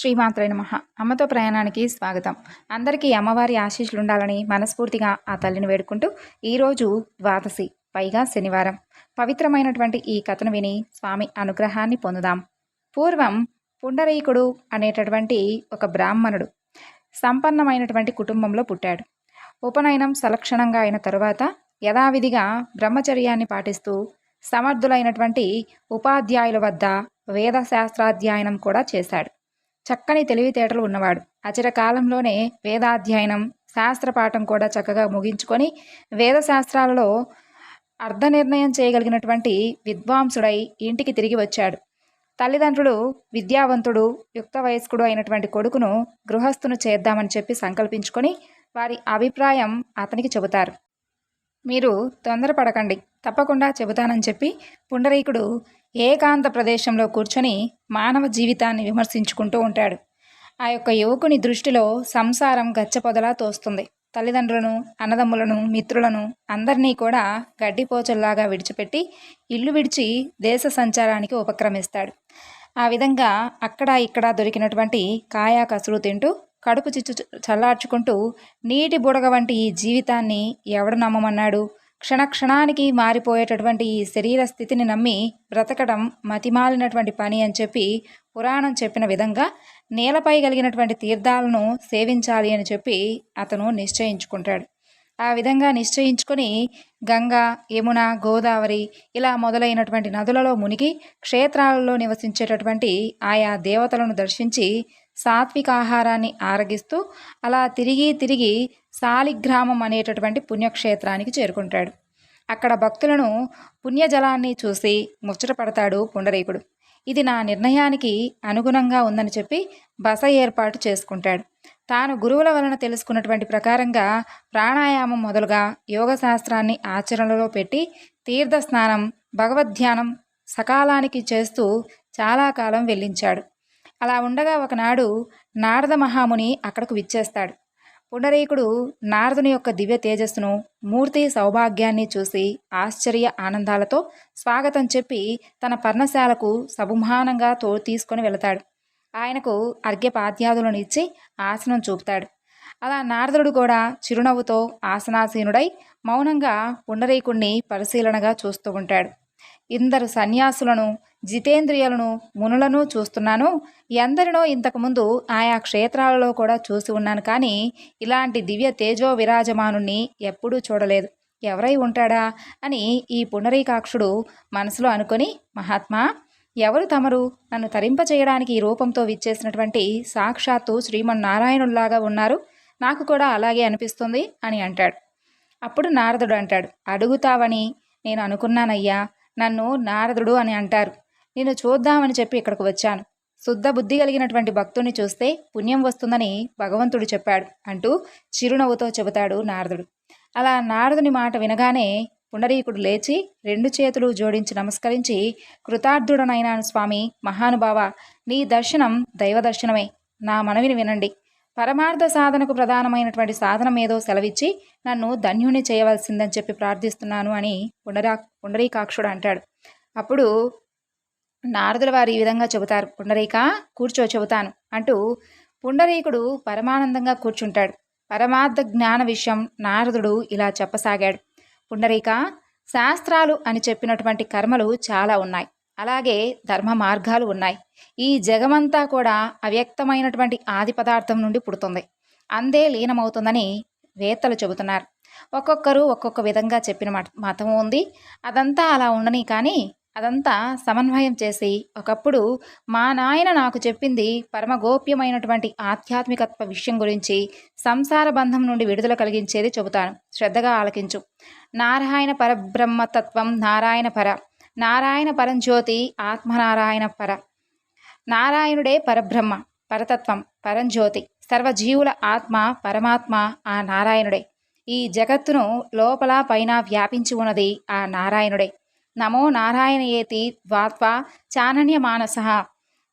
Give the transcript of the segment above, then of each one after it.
శ్రీమాత్రే నమ. అమ్మతో ప్రయాణానికి స్వాగతం. అందరికీ అమ్మవారి ఆశీస్సులు ఉండాలని మనస్ఫూర్తిగా ఆ తల్లిని వేడుకుంటూ ఈరోజు ద్వాదశి పైగా శనివారం. పవిత్రమైనటువంటి ఈ కథను విని స్వామి అనుగ్రహాన్ని పొందుదాం. పూర్వం పుండరీకుడు అనేటటువంటి ఒక బ్రాహ్మణుడు సంపన్నమైనటువంటి కుటుంబంలో పుట్టాడు. ఉపనయనం సలక్షణంగా అయిన తరువాత యథావిధిగా బ్రహ్మచర్యాన్ని పాటిస్తూ సమర్థులైనటువంటి ఉపాధ్యాయుల వద్ద వేదశాస్త్రాధ్యయనం కూడా చేశాడు. చక్కని తెలివితేటలు ఉన్నవాడు. అచిరకాలంలోనే వేదాధ్యయనం శాస్త్రపాఠం కూడా చక్కగా ముగించుకొని వేదశాస్త్రాలలో అర్ధ నిర్ణయం చేయగలిగినటువంటి విద్వాంసుడై ఇంటికి తిరిగి వచ్చాడు. తల్లిదండ్రులు విద్యావంతుడు యుక్త వయస్కుడు అయినటువంటి కొడుకును గృహస్థును చేద్దామని చెప్పి సంకల్పించుకొని వారి అభిప్రాయం అతనికి చెబుతారు. మీరు తొందరపడకండి. తప్పకుండా చెబుతానని చెప్పి పుండరీకుడు ఏకాంత ప్రదేశంలో కూర్చొని మానవ జీవితాన్ని విమర్శించుకుంటూ ఉంటాడు. ఆ యొక్క యువకుని దృష్టిలో సంసారం గచ్చపొదలా తోస్తుంది. తల్లిదండ్రులను అన్నదమ్ములను మిత్రులను అందరినీ కూడా గడ్డిపోచల్లాగా విడిచిపెట్టి ఇల్లు విడిచి దేశ సంచారానికి ఉపక్రమిస్తాడు. ఆ విధంగా అక్కడ ఇక్కడ దొరికినటువంటి కాయా కసురు తింటూ కడుపు చిచ్చు చల్లార్చుకుంటూ నీటి బుడగ వంటి ఈ జీవితాన్ని ఎవడు నమ్మమన్నాడు? క్షణక్షణానికి మారిపోయేటటువంటి ఈ శరీర స్థితిని నమ్మి బ్రతకడం మతిమాలినటువంటి పని అని చెప్పి పురాణం చెప్పిన విధంగా నేలపై కలిగినటువంటి తీర్థాలను సేవించాలి అని చెప్పి అతను నిశ్చయించుకుంటాడు. ఆ విధంగా నిశ్చయించుకొని గంగా యమున గోదావరి ఇలా మొదలైనటువంటి నదులలో మునిగి క్షేత్రాలలో నివసించేటటువంటి ఆయా దేవతలను దర్శించి సాత్విక ఆహారాన్ని ఆరగిస్తూ అలా తిరిగి తిరిగి సాలిగ్రామం అనేటటువంటి పుణ్యక్షేత్రానికి చేరుకుంటాడు. అక్కడ భక్తులను పుణ్యజలాన్ని చూసి ముచ్చటపడతాడు పుండరీకుడు. ఇది నా నిర్ణయానికి అనుగుణంగా ఉందని చెప్పి బస ఏర్పాటు చేసుకుంటాడు. తాను గురువుల వలన తెలుసుకున్నటువంటి ప్రకారంగా ప్రాణాయామం మొదలుగా యోగ శాస్త్రాన్ని ఆచరణలో పెట్టి తీర్థ స్నానం భగవద్ధ్యానం సకాలానికి చేస్తూ చాలా కాలం వెళ్ళించాడు. అలా ఉండగా ఒకనాడు నారద మహాముని అక్కడకు విచ్చేస్తాడు. పుండరీకుడు నారదుని యొక్క దివ్య తేజస్సును మూర్తి సౌభాగ్యాన్ని చూసి ఆశ్చర్య ఆనందాలతో స్వాగతం చెప్పి తన పర్ణశాలకు సబుమానంగా తో తీసుకొని వెళతాడు. ఆయనకు అర్ఘ్యపాద్యాదులను ఇచ్చి ఆసనం చూపుతాడు. అలా నారదుడు కూడా చిరునవ్వుతో ఆసనాసీనుడై మౌనంగా పుండరీకుణ్ణి పరిశీలనగా చూస్తూ ఉంటాడు. ఇందరు సన్యాసులను జితేంద్రియులను మునులను చూస్తున్నాను. ఎందరినో ఇంతకుముందు ఆయా క్షేత్రాలలో కూడా చూసి ఉన్నాను కానీ ఇలాంటి దివ్య తేజో విరాజమానుణ్ణి ఎప్పుడూ చూడలేదు. ఎవరై ఉంటాడా? అని ఈ పునరీకాక్షుడు మనసులో అనుకొని మహాత్మా ఎవరు తమరు? నన్ను తరింపచేయడానికి ఈ రూపంతో విచ్చేసినటువంటి సాక్షాత్తు శ్రీమన్నారాయణుల్లాగా ఉన్నారు. నాకు కూడా అలాగే అనిపిస్తుంది అని అంటాడు. అప్పుడు నారదుడు అంటాడు అడుగుతావని నేను అనుకున్నానయ్యా నన్ను నారదుడు అని అంటారు. నేను చూద్దామని చెప్పి ఇక్కడికి వచ్చాను. శుద్ధ బుద్ధి కలిగినటువంటి భక్తుని చూస్తే పుణ్యం వస్తుందని భగవంతుడు చెప్పాడు అంటూ చిరునవ్వుతో చెబుతాడు నారదుడు. అలా నారదుని మాట వినగానే పుండరీకుడు లేచి రెండు చేతులు జోడించి నమస్కరించి కృతార్థుడనైనాను స్వామి మహానుభావ నీ దర్శనం దైవ దర్శనమే. నా మనవిని వినండి. పరమార్థ సాధనకు ప్రధానమైనటువంటి సాధనం ఏదో సెలవిచ్చి నన్ను ధన్యుని చేయవలసిందని చెప్పి ప్రార్థిస్తున్నాను అని పునరా పుండరీకాక్షుడు అంటాడు. అప్పుడు నారదుల వారు ఈ విధంగా చెబుతారు పుండరీక కూర్చో చెబుతాను అంటూ పుండరీకుడు పరమానందంగా కూర్చుంటాడు. పరమార్థ జ్ఞాన విషయం నారదుడు ఇలా చెప్పసాగాడు. పుండరీక శాస్త్రాలు అని చెప్పినటువంటి కర్మలు చాలా ఉన్నాయి. అలాగే ధర్మ మార్గాలు ఉన్నాయి. ఈ జగమంతా కూడా అవ్యక్తమైనటువంటి ఆది పదార్థం నుండి పుడుతుంది. అందే లీనమవుతుందని వేత్తలు చెబుతున్నారు. ఒక్కొక్కరు ఒక్కొక్క విధంగా చెప్పిన మతం ఉంది. అదంతా అలా ఉండని కానీ అదంతా సమన్వయం చేసి ఒకప్పుడు మా నాయన నాకు చెప్పింది పరమగోప్యమైనటువంటి ఆధ్యాత్మికత్వ విషయం గురించి సంసార బంధం నుండి విడుదల కలిగించేది చెబుతాను. శ్రద్ధగా ఆలకించు. నారాయణ పరబ్రహ్మతత్వం నారాయణ పర. నారాయణ పరంజ్యోతి ఆత్మనారాయణ పర. నారాయణుడే పరబ్రహ్మ పరతత్వం పరంజ్యోతి. సర్వజీవుల ఆత్మ పరమాత్మ ఆ నారాయణుడే. ఈ జగత్తును లోపల పైన వ్యాపించి ఉన్నది ఆ నారాయణుడే. నమో నారాయణయేతి ద్వాత్వా చానన్య మానస.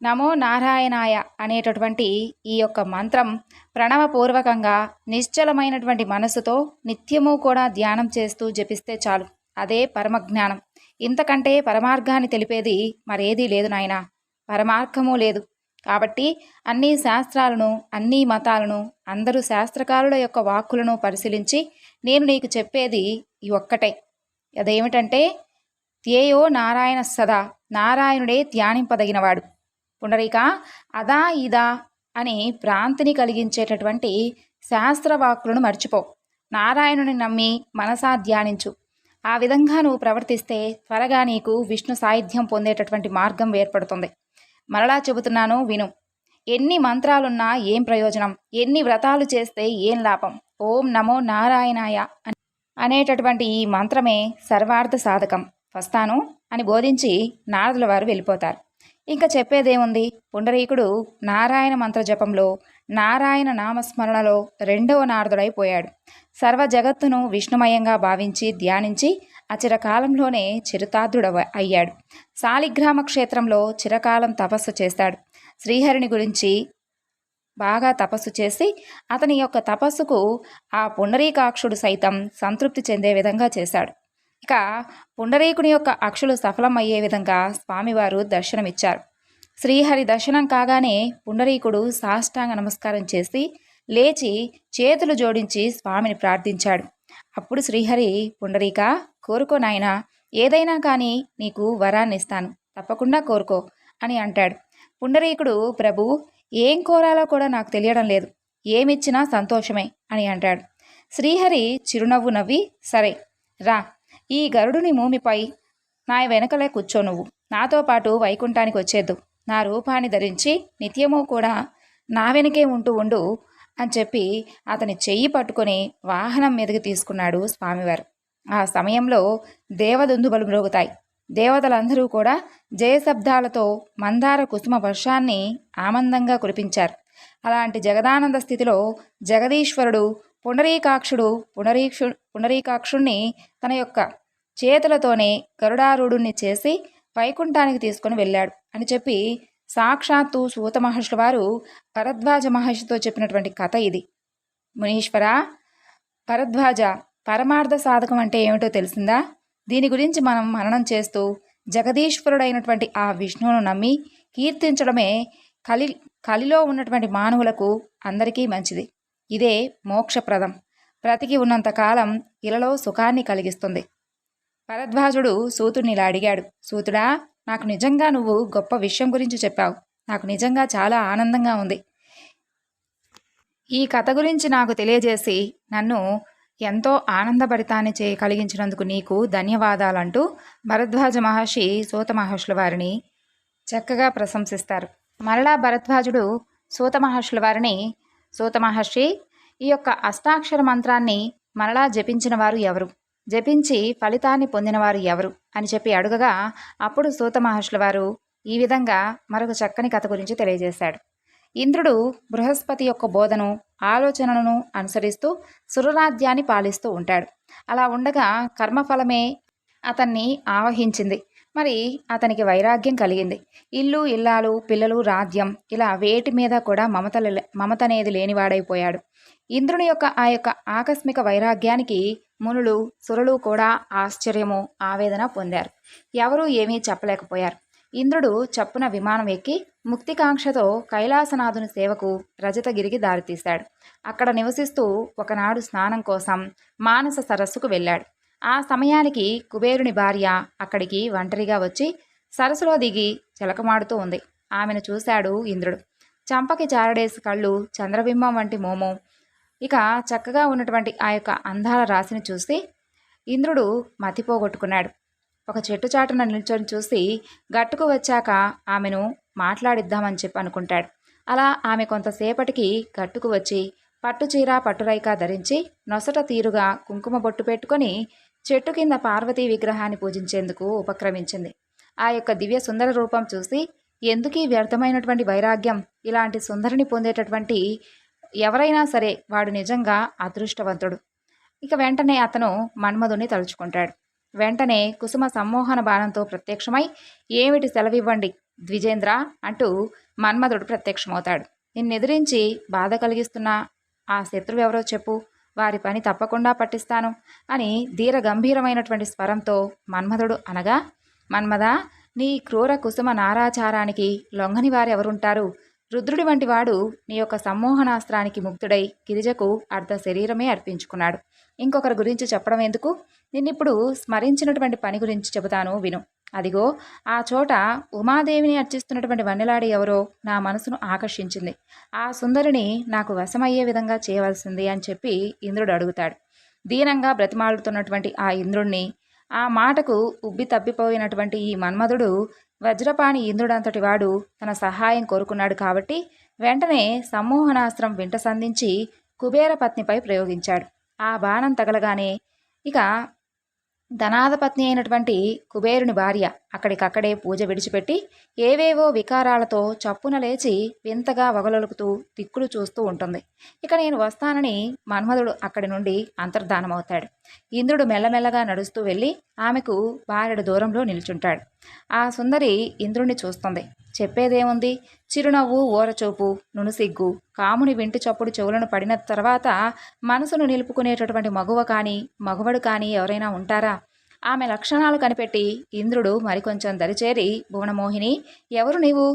నమో నారాయణాయ అనేటటువంటి ఈ యొక్క మంత్రం ప్రణవపూర్వకంగా నిశ్చలమైనటువంటి మనసుతో నిత్యము కూడా ధ్యానం చేస్తూ జపిస్తే చాలు. అదే పరమజ్ఞానం. ఇంతకంటే పరమార్గాన్ని తెలిపేది మరేదీ లేదు నాయన. పరమార్గము లేదు. కాబట్టి అన్ని శాస్త్రాలను అన్ని మతాలను అందరూ శాస్త్రకారుల యొక్క వాక్కులను పరిశీలించి నేను నీకు చెప్పేది ఈ ఒక్కటే. అదేమిటంటే ధ్యేయో నారాయణ సదా నారాయణుడే ధ్యానింపదగినవాడు. పునరిక అదా ఇదా అని భ్రాంతిని కలిగించేటటువంటి శాస్త్రవాక్కులను మర్చిపో. నారాయణుని నమ్మి మనసా ధ్యానించు. ఆ విధంగా నువ్వు ప్రవర్తిస్తే త్వరగా నీకు విష్ణు సాహిత్యం పొందేటటువంటి మార్గం ఏర్పడుతుంది. మరలా చెబుతున్నాను విను. ఎన్ని మంత్రాలున్నా ఏం ప్రయోజనం? ఎన్ని వ్రతాలు చేస్తే ఏం లాభం? ఓం నమో నారాయణాయ అని అనేటటువంటి ఈ మంత్రమే సర్వార్థ సాధకం. వస్తాను అని బోధించి నారదుల వారు వెళ్ళిపోతారు. ఇంకా చెప్పేదేముంది? పుండరీకుడు నారాయణ మంత్ర జపంలో నారాయణ నామస్మరణలో రెండవ నారదుడైపోయాడు సర్వ జగత్తును విష్ణుమయంగా భావించి ధ్యానించి అచిరకాలంలోనే చిరుతార్థుడ అయ్యాడు. శాలిగ్రామ క్షేత్రంలో చిరకాలం తపస్సు చేస్తాడు. శ్రీహరిని గురించి బాగా తపస్సు చేసి అతని యొక్క తపస్సుకు ఆ పుండరీకాక్షుడు సైతం సంతృప్తి చెందే విధంగా చేశాడు. ఇక పుండరీకుని యొక్క అక్షులు సఫలం అయ్యే విధంగా స్వామివారు దర్శనమిచ్చారు. శ్రీహరి దర్శనం కాగానే పుండరీకుడు సాష్టాంగ నమస్కారం చేసి లేచి చేతులు జోడించి స్వామిని ప్రార్థించాడు. అప్పుడు శ్రీహరి పుండరీక కోరుకో నాయనా ఏదైనా కానీ నీకు వరాన్ని ఇస్తాను తప్పకుండా కోరుకో అని అంటాడు. పుండరీకుడు ప్రభు ఏం కోరాలో కూడా నాకు తెలియడం లేదు ఏమిచ్చినా సంతోషమే అని అంటాడు. శ్రీహరి చిరునవ్వు నవ్వి సరే రా ఈ గరుడుని భూమిపై నా వెనకలే కూర్చో నువ్వు. నాతో పాటు వైకుంఠానికి వచ్చేద్దు. నా రూపాన్ని ధరించి నిత్యము కూడా నా వెనకే ఉంటూ ఉండు అని చెప్పి అతని చెయ్యి పట్టుకొని వాహనం మీదకి తీసుకున్నాడు స్వామివారు. ఆ సమయంలో దేవదుందుబలు మ్రోగుతాయి. దేవతలందరూ కూడా జయశబ్దాలతో మందార కుసుమ వర్షాన్ని ఆనందంగా కురిపించారు. అలాంటి జగదానంద స్థితిలో జగదీశ్వరుడు పునరీకాక్షుడు పునరీక్షు పునరీకాక్షుణ్ణి తన యొక్క చేతులతోనే గరుడారుడుని చేసి వైకుంఠానికి తీసుకొని వెళ్ళాడు. అని చెప్పి సాక్షాత్తు సూత మహర్షుల వారు భరద్వాజ మహర్షితో చెప్పినటువంటి కథ ఇది. మునీశ్వర భరద్వాజ పరమార్థ సాధకం అంటే ఏమిటో తెలిసిందా? దీని గురించి మనం మననం చేస్తూ జగదీశ్వరుడైనటువంటి ఆ విష్ణువును నమ్మి కీర్తించడమే కలి కలిలో ఉన్నటువంటి మానవులకు అందరికీ మంచిది. ఇదే మోక్షప్రదం. బ్రతికి ఉన్నంతకాలం ఇలలో సుఖాన్ని కలిగిస్తుంది. భరద్వాజుడు సూతుడిని ఇలా అడిగాడు సూతుడా నాకు నిజంగా నువ్వు గొప్ప విషయం గురించి చెప్పావు. నాకు నిజంగా చాలా ఆనందంగా ఉంది. ఈ కథ గురించి నాకు తెలియజేసి నన్ను ఎంతో ఆనందభరితాన్ని చే కలిగించినందుకు నీకు ధన్యవాదాలంటూ భరద్వాజ మహర్షి సూత మహర్షుల వారిని చక్కగా ప్రశంసిస్తారు. మరలా భరద్వాజుడు సూత మహర్షుల వారిని సూత మహర్షి ఈ యొక్క అష్టాక్షర మంత్రాన్ని మరలా జపించిన వారు ఎవరు? జపించి ఫలితాన్ని పొందినవారు ఎవరు? అని చెప్పి అడుగగా అప్పుడు సూత మహర్షుల వారు ఈ విధంగా మరొక చక్కని కథ గురించి తెలియజేశాడు. ఇంద్రుడు బృహస్పతి యొక్క బోధను ఆలోచనలను అనుసరిస్తూ సురరాజ్యాన్ని పాలిస్తూ ఉంటాడు. అలా ఉండగా కర్మఫలమే అతన్ని ఆవహించింది. మరి అతనికి వైరాగ్యం కలిగింది. ఇల్లు ఇల్లాలు పిల్లలు రాజ్యం ఇలా వేటి మీద కూడా మమత మమత అనేది లేనివాడైపోయాడు. ఇంద్రుని యొక్క ఆ యొక్క ఆకస్మిక వైరాగ్యానికి మునులు సురులు కూడా ఆశ్చర్యము ఆవేదన పొందారు. ఎవరూ ఏమీ చెప్పలేకపోయారు. ఇంద్రుడు చప్పున విమానం ఎక్కి ముక్తికాంక్షతో కైలాసనాథుని సేవకు రజతగిరికి దారితీశాడు. అక్కడ నివసిస్తూ ఒకనాడు స్నానం కోసం మానస సరస్సుకు వెళ్ళాడు. ఆ సమయానికి కుబేరుని భార్య అక్కడికి ఒంటరిగా వచ్చి సరస్సులో దిగి చిలకమాడుతూ ఉంది. ఆమెను చూశాడు ఇంద్రుడు. చంపకి చారడేసి కళ్ళు చంద్రబింబం వంటి మోమో. ఇక చక్కగా ఉన్నటువంటి ఆ యొక్క అందాల రాశిని చూసి ఇంద్రుడు మతిపోగొట్టుకున్నాడు ఒక చెట్టు చాటున నిల్చొని చూసి గట్టుకు వచ్చాక ఆమెను మాట్లాడిద్దామని చెప్పి అనుకుంటాడు. అలా ఆమె కొంతసేపటికి గట్టుకు వచ్చి పట్టుచీర పట్టురైక ధరించి నొసట తీరుగా కుంకుమ బొట్టు పెట్టుకొని చెట్టు కింద పార్వతీ విగ్రహాన్ని పూజించేందుకు ఉపక్రమించింది. ఆ యొక్క దివ్య సుందర రూపం చూసి ఎందుకీ వ్యర్థమైనటువంటి వైరాగ్యం? ఇలాంటి సుందరిని పొందేటటువంటి ఎవరైనా సరే వాడు నిజంగా అదృష్టవంతుడు. ఇక వెంటనే అతను మన్మధుని తలుచుకుంటాడు. వెంటనే కుసుమ సమ్మోహన బాణంతో ప్రత్యక్షమై ఏమిటి సెలవివ్వండి ద్విజేంద్ర? అంటూ మన్మధుడు ప్రత్యక్షమవుతాడు. నిన్నెదిరించి బాధ కలిగిస్తున్న ఆ శత్రువు ఎవరో చెప్పు వారి పని తప్పకుండా పట్టిస్తాను అని ధీర గంభీరమైనటువంటి స్వరంతో మన్మధుడు అనగా మన్మద నీ క్రూర కుసుమ నారాచారానికి లొంగని వారెవరుంటారు? రుద్రుడి వంటి వాడు నీ యొక్క సమ్మోహనాస్త్రానికి ముగ్ధుడై గిరిజకు అర్ధ శరీరమే అర్పించుకున్నాడు. ఇంకొకరి గురించి చెప్పడం ఎందుకు నిన్నిప్పుడు స్మరించినటువంటి పని గురించి చెబుతాను విను. అదిగో ఆ చోట ఉమాదేవిని అర్చిస్తున్నటువంటి వన్నెలాడి ఎవరో నా మనసును ఆకర్షించింది. ఆ సుందరిని నాకు వశమయ్యే విధంగా చేయవలసింది అని చెప్పి ఇంద్రుడు అడుగుతాడు. దీనంగా బ్రతిమాలుతున్నటువంటి ఆ ఇంద్రుణ్ణి ఆ మాటకు ఉబ్బి తప్పిపోయినటువంటి ఈ మన్మధుడు వజ్రపాణి ఇంద్రుడంతటి వాడు తన సహాయం కోరుకున్నాడు కాబట్టి వెంటనే సమ్మోహనాస్త్రం వింట సంధించి కుబేర పత్నిపై ప్రయోగించాడు. ఆ బాణం తగలగానే ఇక ధనాధపత్ని అయినటువంటి కుబేరుని భార్య అక్కడికక్కడే పూజ విడిచిపెట్టి ఏవేవో వికారాలతో చప్పున లేచి వింతగా వగలొలుకుతూ దిక్కులు చూస్తూ ఉంటుంది. ఇక నేను వస్తానని మన్మధుడు అక్కడి నుండి అంతర్ధానమవుతాడు. ఇంద్రుడు మెల్లమెల్లగా నడుస్తూ వెళ్ళి ఆమెకు బారెడు దూరంలో నిల్చుంటాడు. ఆ సుందరి ఇంద్రుణ్ణి చూస్తుంది. చెప్పేదేముంది? చిరునవ్వు ఓరచూపు నునుసిగ్గు. కాముని వింటి చప్పుడు చెవులను పడిన తర్వాత మనసును నిలుపుకునేటటువంటి మగువ కానీ మగవడు కానీ ఎవరైనా ఉంటారా? ఆమె లక్షణాలు కనిపెట్టి ఇంద్రుడు మరికొంచెం దరిచేరి భువనమోహిని ఎవరు నీవు?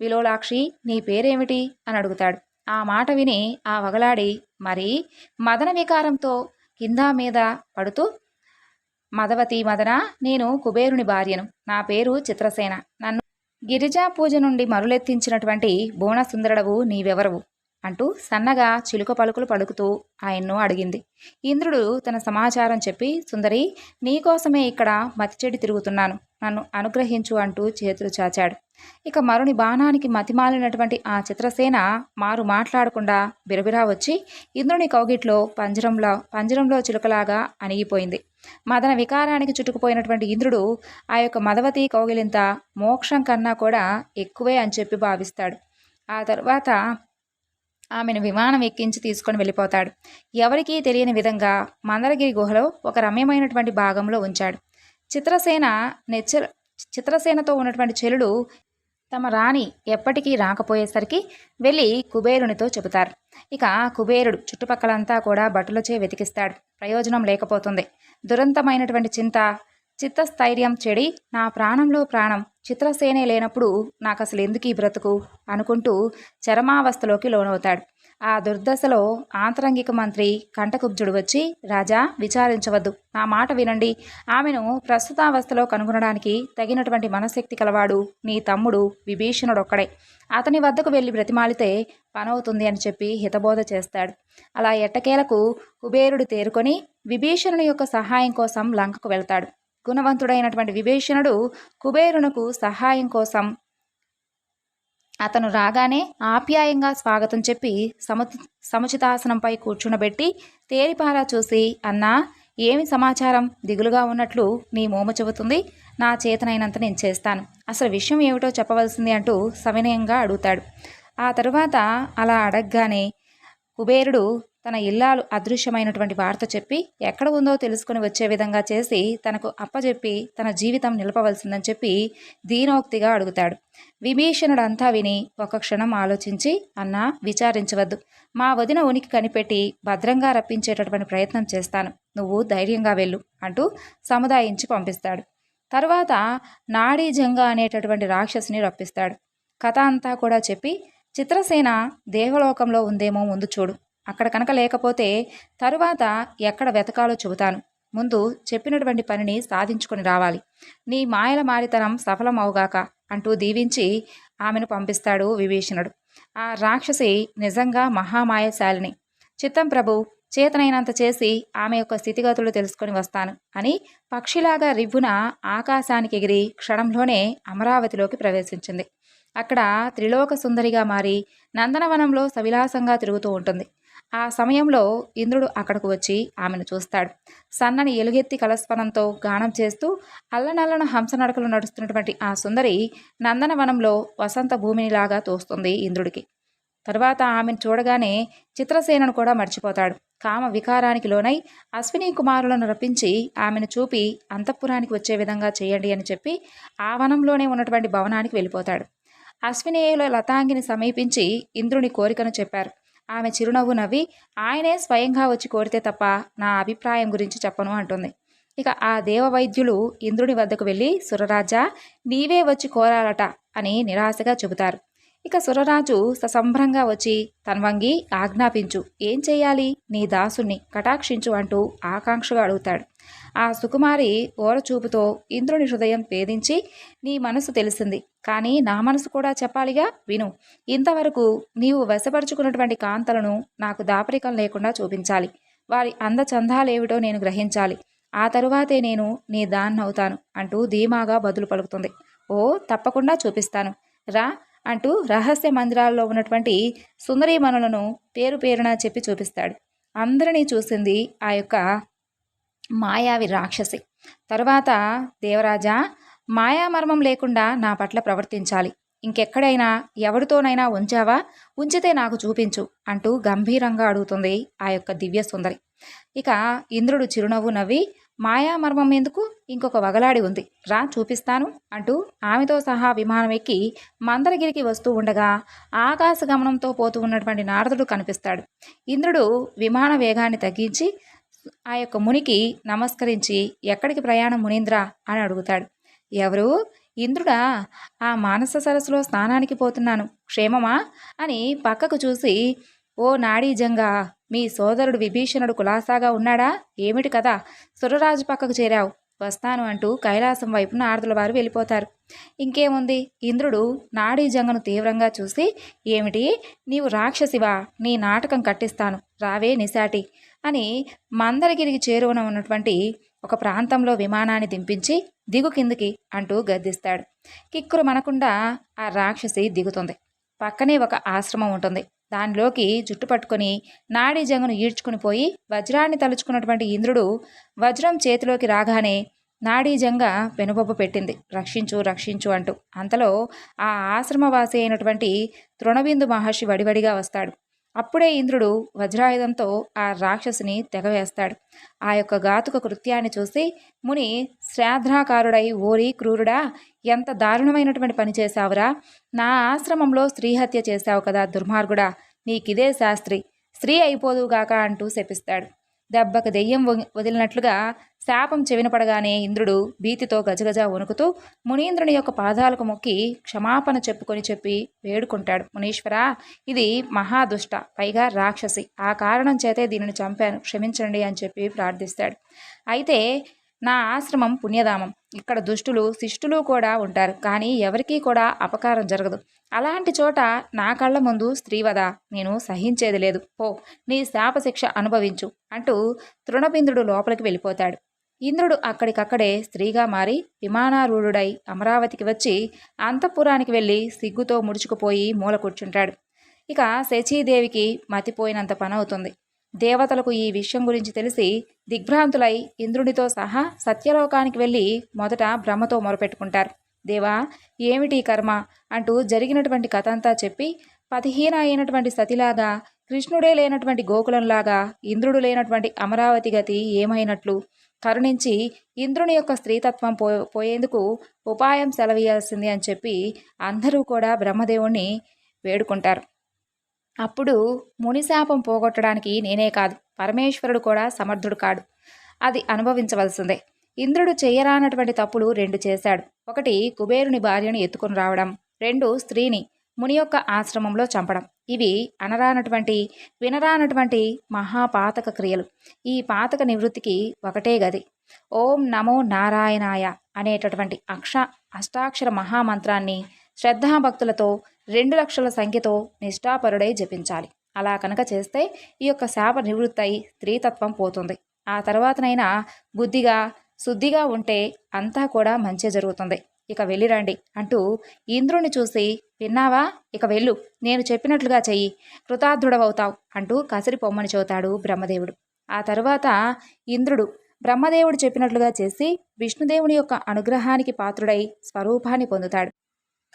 విలోలాక్షి నీ పేరేమిటి అని అడుగుతాడు. ఆ మాట విని ఆ వగలాడి మరి మదన వికారంతో కింద మీద పడుతూ మదవతి మదన నేను కుబేరుని భార్యను. నా పేరు చిత్రసేన. నన్ను గిరిజా పూజ నుండి మరులెత్తించినటువంటి బోనసుందరుడవు నీవెవరవు అంటూ సన్నగా చిలుక పలుకులు పలుకుతూ ఆయన్ను అడిగింది. ఇంద్రుడు తన సమాచారం చెప్పి సుందరి నీకోసమే ఇక్కడ మతిచెడి తిరుగుతున్నాను. నన్ను అనుగ్రహించు అంటూ చేతులు చాచాడు. ఇక మరుని బాణానికి మతిమాలినటువంటి ఆ చిత్రసేన మారు మాట్లాడకుండా బిరబిరా వచ్చి ఇంద్రుని కౌగిట్లో పంజరంలో పంజరంలో చిలుకలాగా అణిగిపోయింది. మదన వికారానికి చుట్టుకుపోయినటువంటి ఇంద్రుడు ఆ యొక్క మదవతి కౌగిలింత మోక్షం కన్నా కూడా ఎక్కువే అని చెప్పి భావిస్తాడు. ఆ తర్వాత ఆమెను విమానం ఎక్కించి తీసుకొని వెళ్ళిపోతాడు. ఎవరికీ తెలియని విధంగా మందరగిరి గుహలో ఒక రమ్యమైనటువంటి భాగంలో ఉంచాడు. చిత్రసేన నెచ్చ చిత్రసేనతో ఉన్నటువంటి చెలుడు తమ రాణి ఎప్పటికీ రాకపోయేసరికి వెళ్ళి కుబేరునితో చెబుతారు. ఇక కుబేరుడు చుట్టుపక్కలంతా కూడా బటులచే వెతికిస్తాడు. ప్రయోజనం లేకపోతుంది. దురంతమైనటువంటి చింత చిత్తస్థైర్యం చెడి నా ప్రాణంలో ప్రాణం చిత్రసేనే లేనప్పుడు నాకు అసలు ఎందుకు ఈ బ్రతుకు? అనుకుంటూ చరమావస్థలోకి లోనవుతాడు. ఆ దుర్దశలో ఆంతరంగిక మంత్రి కంటకుబ్జుడు వచ్చి రాజా విచారించవద్దు. నా మాట వినండి. ఆమెను ప్రస్తుతావస్థలో కనుగొనడానికి తగినటువంటి మనశక్తి కలవాడు నీ తమ్ముడు విభీషణుడొక్కడే. అతని వద్దకు వెళ్ళి బ్రతిమాలితే పనవుతుంది అని చెప్పి హితబోధ చేస్తాడు. అలా ఎట్టకేలకు కుబేరుడు తేరుకొని విభీషణుని యొక్క సహాయం కోసం లంకకు వెళ్తాడు. గుణవంతుడైనటువంటి విభీషణుడు కుబేరునకు సహాయం కోసం అతను రాగానే ఆప్యాయంగా స్వాగతం చెప్పి సము సముచితాసనంపై కూర్చునబెట్టి తేరిపారా చూసి అన్నా ఏమి సమాచారం? దిగులుగా ఉన్నట్లు నీ మోము చెబుతుంది. నా చేతనైనంత నేను చేస్తాను. అసలు విషయం ఏమిటో చెప్పవలసింది అంటూ సవినయంగా అడుగుతాడు. ఆ తరువాత అలా అడగగానే కుబేరుడు తన ఇల్లాలు అదృశ్యమైనటువంటి వార్త చెప్పి ఎక్కడ ఉందో తెలుసుకుని వచ్చే విధంగా చేసి తనకు అప్పచెప్పి తన జీవితం నిలపవలసిందని చెప్పి దీనోక్తిగా అడుగుతాడు. విభీషణుడంతా విని ఒక క్షణం ఆలోచించి అన్నా విచారించవద్దు. మా వదిన ఉనికి కనిపెట్టి భద్రంగా రప్పించేటటువంటి ప్రయత్నం చేస్తాను. నువ్వు ధైర్యంగా వెళ్ళు అంటూ సముదాయించి పంపిస్తాడు. తర్వాత నాడీ జంగ అనేటటువంటి రాక్షసిని రప్పిస్తాడు. కథ అంతా కూడా చెప్పి చిత్రసేన దేవలోకంలో ఉందేమో ముందు చూడు. అక్కడ కనుక లేకపోతే తరువాత ఎక్కడ వెతకాలో చెబుతాను. ముందు చెప్పినటువంటి పనిని సాధించుకుని రావాలి. నీ మాయల మారితనం సఫలమవుగాక అంటూ దీవించి ఆమెను పంపిస్తాడు విభీషణుడు. ఆ రాక్షసి నిజంగా మహామాయశాలిని. చిత్తం ప్రభు చేతనైనంత చేసి ఆమె యొక్క స్థితిగతులు తెలుసుకొని వస్తాను అని పక్షిలాగా రివ్వున ఆకాశానికి ఎగిరి క్షణంలోనే అమరావతిలోకి ప్రవేశించింది. అక్కడ త్రిలోక సుందరిగా మారి నందనవనంలో సవిలాసంగా తిరుగుతూ ఉంటుంది. ఆ సమయంలో ఇంద్రుడు అక్కడకు వచ్చి ఆమెను చూస్తాడు. సన్నని ఎలుగెత్తి కలస్పనంతో గానం చేస్తూ అల్లనల్లన హంస నడకలు నడుస్తున్నటువంటి ఆ సుందరి నందనవనంలో వసంత భూమినిలాగా తోస్తుంది ఇంద్రుడికి. తరువాత ఆమెను చూడగానే చిత్రసేనను కూడా మర్చిపోతాడు. కామ వికారానికి లోనై అశ్విని కుమారులను రప్పించి ఆమెను చూపి అంతఃపురానికి వచ్చే విధంగా చేయండి అని చెప్పి ఆ వనంలోనే ఉన్నటువంటి భవనానికి వెళ్ళిపోతాడు. అశ్వినేయుల లతాంగిని సమీపించి ఇంద్రుని కోరికను చెప్పారు. ఆమె చిరునవ్వు నవ్వి ఆయనే స్వయంగా వచ్చి కోరితే తప్ప నా అభిప్రాయం గురించి చెప్పను అంటుంది. ఇక ఆ దేవ వైద్యులు ఇంద్రుని వద్దకు వెళ్ళి సురరాజా నీవే వచ్చి కోరాలట అని నిరాశగా చెబుతారు. ఇక సురరాజు ససంభ్రంగా వచ్చి తన్వంగి ఆజ్ఞాపించు. ఏం చేయాలి నీ దాసుని కటాక్షించు అంటూ ఆకాంక్షగా అడుగుతాడు. ఆ సుకుమారి ఓరచూపుతో ఇంద్రుని హృదయం భేదించి నీ మనసు తెలిసింది. కానీ నా మనసు కూడా చెప్పాలిగా? విను. ఇంతవరకు నీవు వశపరుచుకున్నటువంటి కాంతలను నాకు దాపరికం లేకుండా చూపించాలి. వారి అందచందాలేమిటో నేను గ్రహించాలి. ఆ తరువాతే నేను నీ దాన్నవుతాను అంటూ ధీమాగా బదులు పలుకుతుంది. ఓ తప్పకుండా చూపిస్తాను. రా అంటూ రహస్య మందిరాల్లో ఉన్నటువంటి సుందరీమణులను పేరు పేరున చెప్పి చూపిస్తాడు. అందరినీ చూసింది ఆ యొక్క మాయావి రాక్షసి. తరువాత దేవరాజా మాయామర్మం లేకుండా నా పట్ల ప్రవర్తించాలి. ఇంకెక్కడైనా ఎవరితోనైనా ఉంచావా? ఉంచితే నాకు చూపించు అంటూ గంభీరంగా అడుగుతుంది ఆ యొక్క దివ్య సుందరి. ఇక ఇంద్రుడు చిరునవ్వు నవ్వి మాయామర్మం ఎందుకు? ఇంకొక వగలాడి ఉంది. రా చూపిస్తాను అంటూ ఆమెతో సహా విమానం ఎక్కి మందరగిరికి వస్తూ ఉండగా ఆకాశ గమనంతో పోతూ ఉన్నటువంటి నారదుడు కనిపిస్తాడు. ఇంద్రుడు విమాన వేగాన్ని తగ్గించి ఆ యొక్క మునికి నమస్కరించి ఎక్కడికి ప్రయాణం మునీంద్ర? అని అడుగుతాడు. ఎవరు? ఇంద్రుడా ఆ మానస సరస్సులో స్నానానికి పోతున్నాను. క్షేమమా? అని పక్కకు చూసి ఓ నాడీజంగా మీ సోదరుడు విభీషణుడు కులాసాగా ఉన్నాడా? ఏమిటి కదా సురరాజు పక్కకు చేరావు. వస్తాను అంటూ కైలాసం వైపు నారదుల వారు వెళ్ళిపోతారు. ఇంకేముంది? ఇంద్రుడు నాడీ జంగను తీవ్రంగా చూసి ఏమిటి? నీవు రాక్షసివా? నీ నాటకం కట్టిస్తాను. రావే నిశాటి. అని మందరగిరికి చేరువన ఉన్నటువంటి ఒక ప్రాంతంలో విమానాన్ని దింపించి దిగు కిందికి అంటూ గద్దిస్తాడు. కిక్కురు మనకుండా ఆ రాక్షసి దిగుతుంది. పక్కనే ఒక ఆశ్రమం ఉంటుంది. దానిలోకి జుట్టు పట్టుకొని నాడీ జంగును ఈడ్చుకుని పోయి వజ్రాన్ని తలుచుకున్నటువంటి ఇంద్రుడు వజ్రం చేతిలోకి రాగానే నాడీజంగా పెనుబొబ్బ పెట్టింది. రక్షించు రక్షించు అంటూ. అంతలో ఆ ఆశ్రమవాసి అయినటువంటి తృణబిందు మహర్షి వడివడిగా వస్తాడు. అప్పుడే ఇంద్రుడు వజ్రాయుధంతో ఆ రాక్షసుని తెగవేస్తాడు. ఆ యొక్క ఘాతుక కృత్యాన్ని చూసి ముని శ్రాద్ధాకారుడై ఓరి క్రూరుడా ఎంత దారుణమైనటువంటి పని చేశావురా? నా ఆశ్రమంలో స్త్రీహత్య చేశావు కదా దుర్మార్గుడా నీకిదే శాస్త్రి. స్త్రీ అయిపోదుగాక అంటూ శపిస్తాడు. దెబ్బకు దెయ్యం వదిలినట్లుగా శాపం చెవినపడగానే ఇంద్రుడు భీతితో గజగజ వణుకుతూ మునీంద్రుని యొక్క పాదాలకు మొక్కి క్షమాపణ చెప్పుకొని చెప్పి వేడుకుంటాడు. మునీశ్వర ఇది మహాదుష్ట పైగా రాక్షసి. ఆ కారణం చేతే దీనిని చంపాను. క్షమించండి అని చెప్పి ప్రార్థిస్తాడు. అయితే నా ఆశ్రమం పుణ్యధామం. ఇక్కడ దుష్టులు శిష్టులు కూడా ఉంటారు. కానీ ఎవరికీ కూడా అపకారం జరగదు. అలాంటి చోట నా కళ్ళ ముందు స్త్రీవద నేను సహించేది లేదు. పో నీ శాపశిక్ష అనుభవించు అంటూ తృణబిందుడు లోపలికి వెళ్ళిపోతాడు. ఇంద్రుడు అక్కడికక్కడే స్త్రీగా మారి విమానారూఢుడై అమరావతికి వచ్చి అంతఃపురానికి వెళ్ళి సిగ్గుతో ముడుచుకుపోయి మూల కూర్చుంటాడు. ఇక శచీదేవికి మతిపోయినంత పనవుతుంది. దేవతలకు ఈ విషయం గురించి తెలిసి దిగ్భ్రాంతులై ఇంద్రునితో సహా సత్యలోకానికి వెళ్ళి మొదట బ్రహ్మతో మొరపెట్టుకుంటారు. దేవా ఏమిటి కర్మ? అంటూ జరిగినటువంటి కథ అంతా చెప్పి పతిహీన అయినటువంటి సతిలాగా కృష్ణుడే లేనటువంటి గోకులంలాగా ఇంద్రుడు లేనటువంటి అమరావతి గతి ఏమైనట్లు కరుణించి ఇంద్రుని యొక్క స్త్రీతత్వం పో పోయేందుకు ఉపాయం సెలవీయాల్సింది అని చెప్పి అందరూ కూడా బ్రహ్మదేవుణ్ణి వేడుకుంటారు. అప్పుడు మునిశాపం పోగొట్టడానికి నేనే కాదు. పరమేశ్వరుడు కూడా సమర్థుడు కాడు. అది అనుభవించవలసిందే. ఇంద్రుడు చేయరానటువంటి తప్పులు రెండు చేశాడు. ఒకటి కుబేరుని భార్యను ఎత్తుకుని రావడం. రెండు స్త్రీని ముని యొక్క ఆశ్రమంలో చంపడం. ఇవి అనరానటువంటి వినరానటువంటి మహాపాతక క్రియలు. ఈ పాతక నివృత్తికి ఒకటే గది. ఓం నమో నారాయణాయ అనేటటువంటి అక్ష అష్టాక్షర మహామంత్రాన్ని శ్రద్ధాభక్తులతో రెండు లక్షల సంఖ్యతో నిష్ఠాపరుడై జపించాలి. అలా కనుక చేస్తే ఈ యొక్క శాప నివృత్తి అయి స్త్రీతత్వం పోతుంది. ఆ తర్వాతనైనా బుద్ధిగా శుద్ధిగా ఉంటే అంతా కూడా మంచి జరుగుతుంది. ఇక వెళ్ళిరండి అంటూ ఇంద్రుని చూసి విన్నావా? ఇక వెళ్ళు నేను చెప్పినట్లుగా చెయ్యి కృతార్థుడవవుతావు అంటూ కసిరి పొమ్మని బ్రహ్మదేవుడు. ఆ తరువాత ఇంద్రుడు బ్రహ్మదేవుడు చెప్పినట్లుగా చేసి విష్ణుదేవుని యొక్క అనుగ్రహానికి పాత్రుడై స్వరూపాన్ని పొందుతాడు.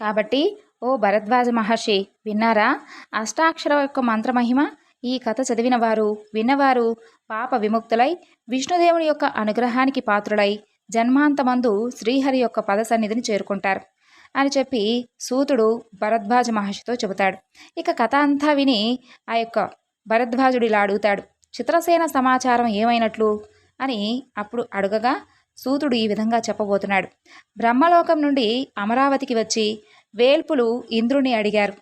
కాబట్టి ఓ భరద్వాజ మహర్షి విన్నారా? అష్టాక్షర యొక్క మంత్రమహిమ ఈ కథ చదివిన వారు విన్నవారు పాప విముక్తులై విష్ణుదేవుని యొక్క అనుగ్రహానికి పాత్రులై జన్మాంతమందు శ్రీహరి యొక్క పద సన్నిధిని చేరుకుంటారు అని చెప్పి సూతుడు భరద్వాజ మహర్షితో చెబుతాడు. ఇక కథ అంతా విని ఆ యొక్క భరద్వాజుడు ఇలా అడుగుతాడు చిత్రసేన సమాచారం ఏమైనట్లు? అని అప్పుడు అడుగగా సూతుడు ఈ విధంగా చెప్పబోతున్నాడు. బ్రహ్మలోకం నుండి అమరావతికి వచ్చి వేల్పులు ఇంద్రుని అడిగారు.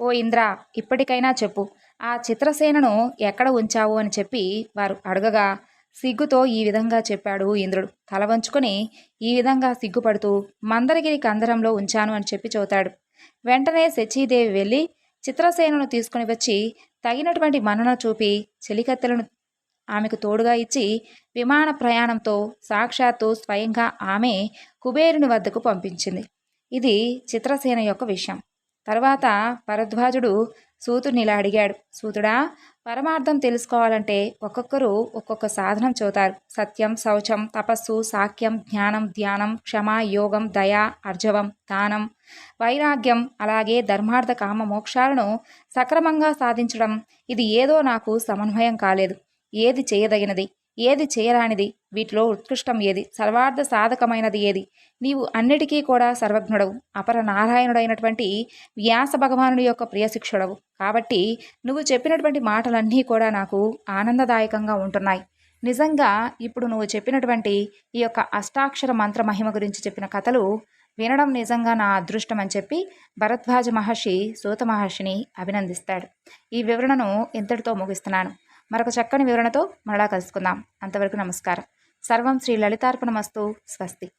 ఓ ఇంద్ర ఇప్పటికైనా చెప్పు. ఆ చిత్రసేనను ఎక్కడ ఉంచావు? అని చెప్పి వారు అడగగా సిగ్గుతో ఈ విధంగా చెప్పాడు ఇంద్రుడు. తల వంచుకొని ఈ విధంగా సిగ్గుపడుతూ మందరగిరి కందరంలో ఉంచాను అని చెప్పి చదువుతాడు వెంటనే శచీదేవి వెళ్ళి చిత్రసేనను తీసుకుని వచ్చి తగినటువంటి మన్నన చూపి చెలికత్తెలను ఆమెకు తోడుగా ఇచ్చి విమాన ప్రయాణంతో సాక్షాత్తు స్వయంగా ఆమె కుబేరుని వద్దకు పంపించింది. ఇది చిత్రసేన యొక్క విషయం. తర్వాత భరద్వాజుడు సూతుడిని ఇలా అడిగాడు. సూతుడా పరమార్థం తెలుసుకోవాలంటే ఒక్కొక్కరు ఒక్కొక్క సాధనం చూతారు సత్యం శౌచం తపస్సు సాఖ్యం జ్ఞానం ధ్యానం క్షమ యోగం దయ అర్జవం దానం వైరాగ్యం అలాగే ధర్మార్థ కామ మోక్షాలను సక్రమంగా సాధించడం. ఇది ఏదో నాకు సమన్వయం కాలేదు. ఏది చేయదగినది? ఏది చేయరానిది? వీటిలో ఉత్కృష్టం ఏది? సర్వార్థ సాధకమైనది ఏది? నీవు అన్నిటికీ కూడా సర్వజ్ఞుడవు. అపర నారాయణుడైనటువంటి వ్యాస భగవానుడి యొక్క ప్రియశిక్షుడవు. కాబట్టి నువ్వు చెప్పినటువంటి మాటలన్నీ కూడా నాకు ఆనందదాయకంగా ఉంటున్నాయి. నిజంగా ఇప్పుడు నువ్వు చెప్పినటువంటి ఈ యొక్క అష్టాక్షర మంత్ర మహిమ గురించి చెప్పిన కథలు వినడం నిజంగా నా అదృష్టం అని చెప్పి భరద్వాజ మహర్షి సూత మహర్షిని అభినందిస్తాడు. ఈ వివరణను ఇంతటితో ముగిస్తున్నాను. మరొక చక్కని వివరణతో మరలా కలుసుకుందాం. అంతవరకు నమస్కారం. సర్వం శ్రీ లలితార్పణమస్తు. స్వస్తి.